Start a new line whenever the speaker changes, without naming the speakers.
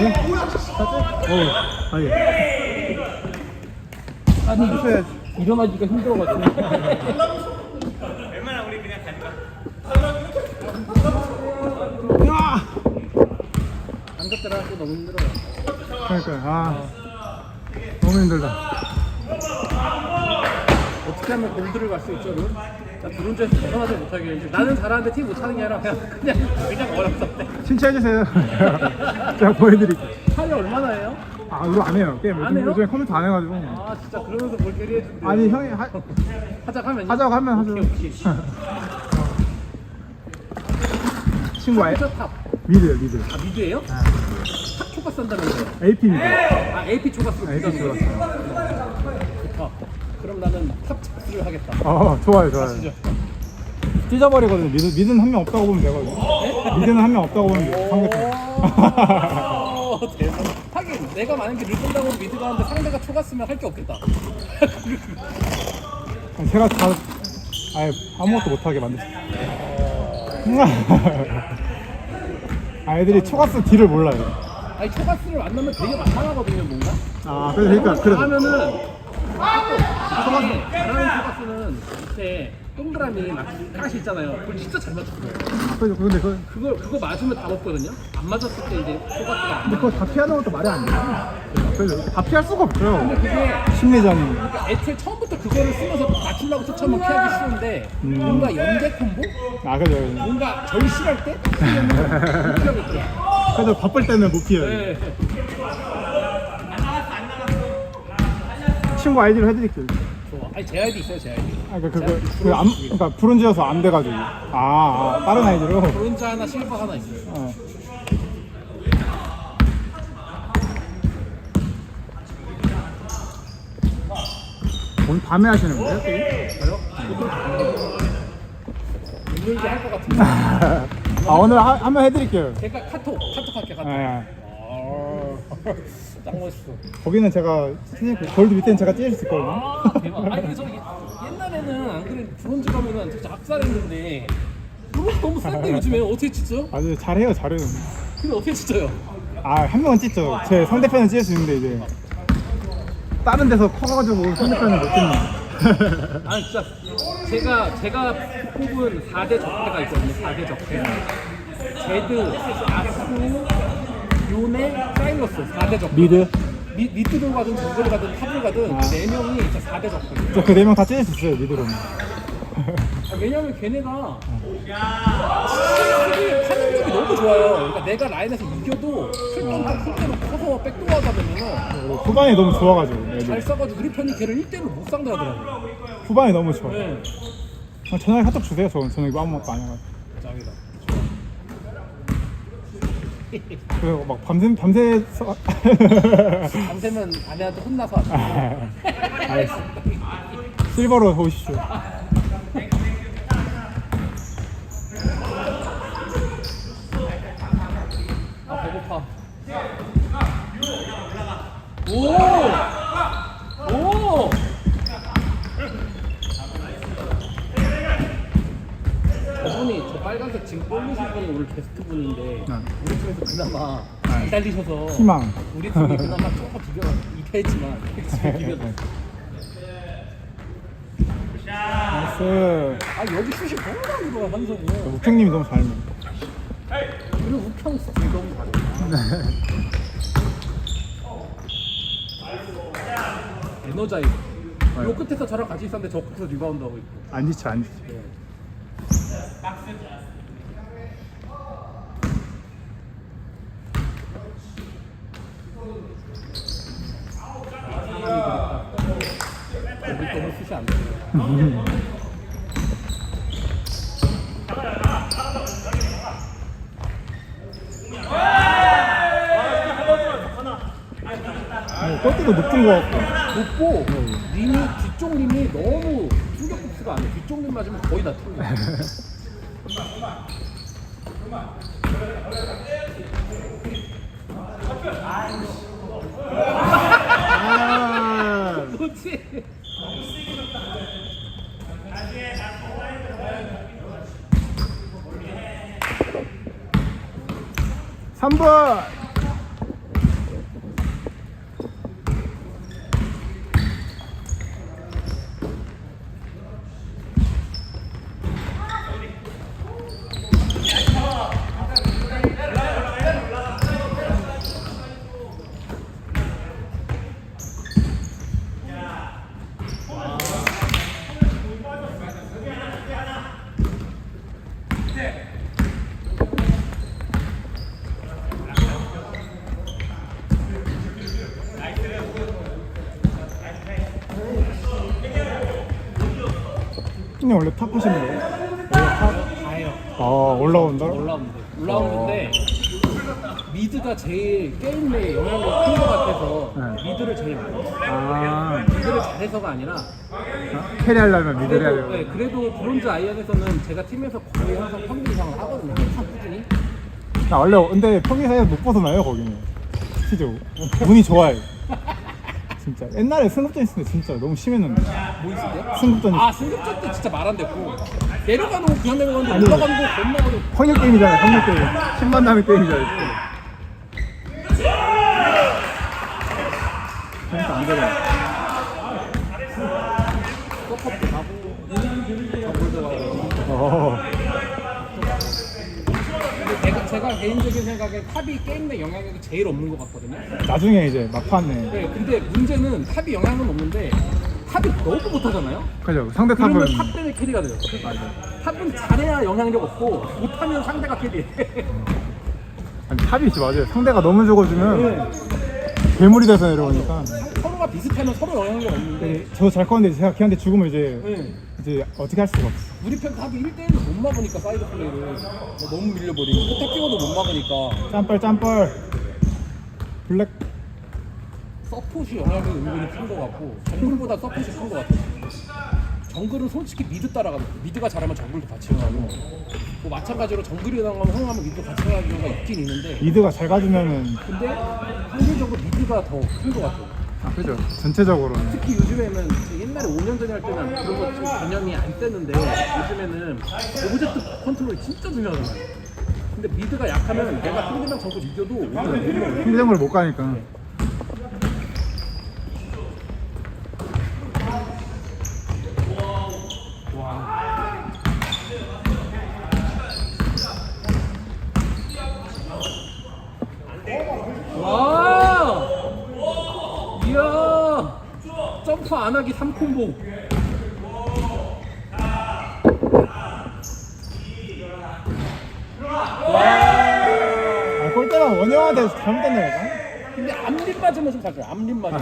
네? 어, 아니.
아니
해야지.
일어나기가 힘들어가지고
야!
앉았더라 하기 너무 힘들어요
그러니까, 아. 너무 힘들다.
어떻게 하면 골드를 갈 수 있죠 드론즈에서 벗어나지 못하겠는데 나는 잘하는데 팀 못하는 게 아니라 그냥 그냥 그냥 어렵던데
칭찬해주세요. 제가 보여드릴게요.
차이 얼마나 해요?
아, 이거 안 해요. 게임.
안 해요?
요즘에 컴퓨터 안 해가지고.
아 진짜 그러면서 뭘 캐리해준대
아니, 형이 하,
하자 하면
하자고 하면 하죠.
오케이 오케이
친구 아,
저 탑.
미드요, 미드.
아 미드예요? 탑 초가 쓴다면서요?
AP 미드.
아 AP 초가스로
AP
비싸는 거
좋았어요.
좋다 그럼 나는 탑 착수를 하겠다
어, 좋아요, 좋아요.
아시죠?
찢어버리거든요. 미드, 미드는 한 명 없다고 보면 되거든요. 미드는 한 명 없다고 보면 돼요. 상대편.
오, 대박. 하긴 내가 만약에 를 끈다고 미드가 하는데 상대가 초갔으면 할 게 없겠다.
제가 다 아예 아무것도 못하게 만드셨어요. 아, 애들이 초가스 딜을 몰라요.
아니 초가스를 만나면 되게 만만하거든요 뭔가.
아, 그래서 그러니까 그래도
하면은 초가스 잘하는 초가스는 밑에 동그라미 막 가시 있잖아요. 그걸 진짜 잘 맞췄어요.
그래서 근데 그
그거 그거 맞으면 다 먹거든요. 안 맞았을 때 이제 초가스가 안
근데
맞아.
그거 다 피하는 것도 말이 안 돼요. 그래서 다 피할 수가 없어요.
그게
심리전이.
그러니까 애초에 처음부터 그거를 쓰면서 맞추려고 쫓아오면 피하기 쉬운데
음.
뭔가 연계 콤보?
아, 그죠.
뭔가 절실할 때
그래도 바쁠 때는 못 피해요.
네.
친구 아이디로 해드릴게요.
좋아. 아니 제 아이디 있어요, 제 아이디.
아, 그러니까 그거 그 안, 그러니까 브론즈여서 안 돼가지고. 아, 아 다른 아이디로.
브론즈 하나, 실버 하나 있어요.
어. 오늘 밤에 하시는 거예요? 게임?
저요? 힘들게 할것 같은데.
아 오늘 하, 한번 해드릴게요.
제가 카톡, 카톡 할게 카톡.
예.
아, 딱 멋있어.
거기는 제가 골드 밑에는 제가 찢을 수 있거든요.
아, 대박. 아니 저 옛- 옛날에는 안 그래 브론즈 가면은 진짜 악살했는데 브론즈 너무 싼데 요즘에 어떻게 찢죠?
아주 잘해요, 잘해요.
근데 어떻게 찢어요?
아 한 명은 찢죠. 제 상대편은 찢을 수 있는데 이제 다른 데서 커가지고 상대편은 못 찢는.
아니 진짜 제가 제가 뽑은 4대 적대가 있거든요. 4대 적대. 제드, 아스, 요네, 사일러스 4대 적대.
미드.
미, 미드를 가든 정글을 가든 탑을 가든
아.
네 명이 진짜 4대 적대.
저그 네 명 다 찢을 수 있어요, 미드로는.
아, 왜냐면 걔네가 수비 판정력이 너무 좋아요. 그러니까 내가 라인에서 이겨도 설정도 큰 대로 커서 백도어하다 보면은
후반이 너무 좋아가지고
잘
애들.
써가지고 우리 편이 걔를 1대1로 못 상대하더라고요.
후반이 너무 좋아.
네.
아, 전화기 카톡 주세요. 저 저는 이거 아무것도 안 해가지고.
짱이다.
그래서 막 밤새 밤새 서...
밤새면 아내한테 혼나서 안 돼.
알겠어. 실버로 오십시오.
아 배고파. 오! 오! 저분이 저 빨간색 지금 꼴리신 분이 오늘 게스트 분인데
네.
우리 팀에서 그나마 잘 달리셔서
희망.
우리 팀이 그나마 조금 비벼 이패했지만 지금 비벼.
나이스.
아 여기 슛이 너무 많이 들어와 한성이.
우평님이 너무 잘 먹어.
그리고 우평 스틸 너무 잘해. 에너자이. 요 끝에서 저랑 같이 있었는데 저 끝에서 리바운드 하고 있고.
안 지쳐 안 지쳐.
여기 너무 슛이 안 돼.
뭐, 골대도 높은 거 같고.
높고 림이 뒤쪽 림이 너무 충격 코스가 안 돼. 뒤쪽 림 맞으면 거의 다 틀려.
아,
뭐지?
삼번 형님 원래 탑 하시는 거예요?
다예요.
아 올라온다?
올라운드. 올라운드인데 미드가 제일 게임 내에 영향력이 큰 것 같아서
네.
미드를 제일 많이 해요.
아
미드를 잘해서가 아니라
캐리하려면 미드를
그래도,
하려면
네, 그래도 브론즈 아이언에서는 제가 팀에서 거의 항상 평균 이상을 하거든요. 항상 꾸준히.
나 원래 근데 평균 사이에서 못 벗어나요 거기는 진짜 운이 좋아요 진짜 옛날에 승급전 있을 때 진짜 너무 심했는데
뭐 있을 때요?
승급전이
아 승급전 때 진짜 말 안 됐고 내려가는 거 그냥 내려가는데
아니.
올라가는 거 겁나 어려워.
확률 게임이잖아요 확률 게임 10만 남의 게임이잖아요 그러니까 안 되잖아
가고 가고. 제가, 개인적인 생각에 탑이 게임 내 영향력이 제일 없는 것 같거든요.
나중에 이제 막판에
네, 근데 문제는 탑이 영향은 없는데 탑이 너무 못하잖아요.
그죠 상대 탑은
그러면 탑 때문에 캐리가 돼요. 탑은 잘해야 영향력 없고 못하면 상대가 캐리해.
아니 탑이지 맞아요 상대가 너무 죽어주면
네.
괴물이 돼서 내려오니까
비슷하면 서로 영향력 없는데.
저잘 컸는데 제가 걔한테 죽으면 이제
네.
이제 어떻게 할 수가 없어.
우리 편 탑이 1대1을 못 막으니까 사이드 플레이를. 뭐 너무 밀려버리고. 포탑 끼워도 못 막으니까.
짬뻘 짬뻘 블랙.
서폿이 영향력이 은근히 큰 것 같고 정글보다 서폿이 큰 것 같아요. 정글은 솔직히 미드 따라가는 미드가 잘하면 정글도 같이 나가고 뭐 마찬가지로 정글이 나가면 흥하면 미드 같이 나가는 경우가 있긴 있는데.
미드가 잘 가주면은.
근데 상대적으로 미드가 더 큰 것 같아요
아 그죠. 전체적으로는.
특히 요즘에는 옛날에 5년 전에 할 때는 그런 거좀 개념이 안 뜨는데 요즘에는 오브젝트 컨트롤이 진짜 중요하잖아요. 근데 미드가 약하면 내가 상대방 정글 이겨도 못 먹어요
힘정을 못 가니까
와! 이야! 점프 안 하기 3콤보.
아 골대가 원영한테 잘못됐네 내가
근데 앞립 맞으면 좀 살짝 앞립 맞으면.